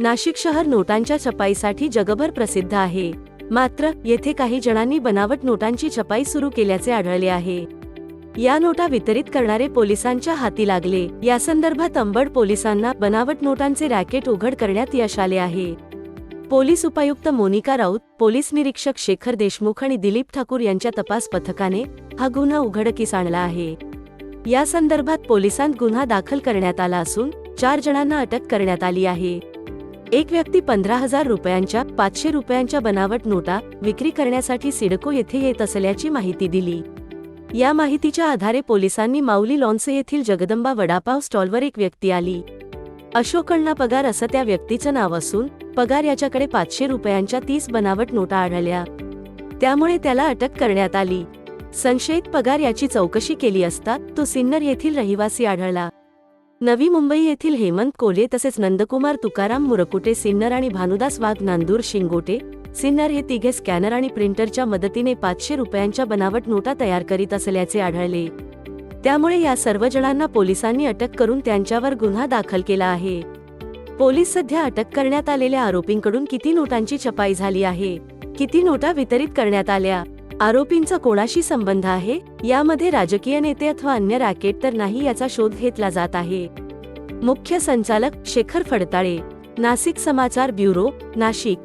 नाशिक शहर नोटांच्या छपाईसाठी जगभर प्रसिद्ध आहे. मात्र येथे काही जणांनी बनावट नोटांची छपाई सुरू केल्याचे आढळले आहे. या नोटा वितरित करणारे पोलिसांच्या हाती लागले. या संदर्भात अंबड पोलिसांना बनावट नोटांचे रॅकेट उघड करण्यात यश आले आहे. पोलीस उपायुक्त मोनिका राऊत पोलीस निरीक्षक शेखर देशमुख आणि दिलीप ठाकूर यांच्या तपास पथकाने हा गुन्हा उघडकीस आणला आहे. या संदर्भात पोलिसांत गुन्हा दाखल करण्यात आला असून चार जणांना अटक करण्यात आली आहे. एक व्यक्ती पंधरा हजार रुपयांच्या पाचशे रुपयांच्या बनावट नोटा विक्री करण्यासाठी सिडको येथे येत असल्याची माहिती दिली. या माहितीच्या आधारे पोलिसांनी माऊली लॉन्से येथील जगदंबा वडापाव स्टॉलवर एक व्यक्ती आली. अशोक पगार असं त्या व्यक्तीचं नाव असून पगार याच्याकडे पाचशे रुपयांच्या तीस बनावट नोटा आढळल्या. त्यामुळे त्याला अटक करण्यात आली. संशयित पगार याची चौकशी केली असता तो सिन्नर येथील रहिवासी आढळला. नवी मुंबई येथील हेमंत कोल्हे तसेच नंदकुमार तुकाराम मुरकुटे सिन्नर आणि भानुदास वाघ नांदूर शिंगोटे सिन्नर हे तिघे स्कॅनर आणि प्रिंटरच्या मदतीने पाचशे रुपयांच्या बनावट नोटा तयार करीत असल्याचे आढळले. त्यामुळे या सर्व जणांना पोलिसांनी अटक करून त्यांच्यावर गुन्हा दाखल केला आहे. पोलीस सध्या अटक करण्यात आलेल्या आरोपींकडून किती नोटांची छपाई झाली आहे? किती नोटा वितरित करण्यात आल्या? आरोपींचा कोणाशी संबंध आहे? यामध्ये राजकीय नेते अथवा अन्य रॅकेट तर नाही याचा शोध घेतला जात आहे. मुख्य संचालक शेखर फडताळे. नाशिक समाचार ब्युरो नाशिक.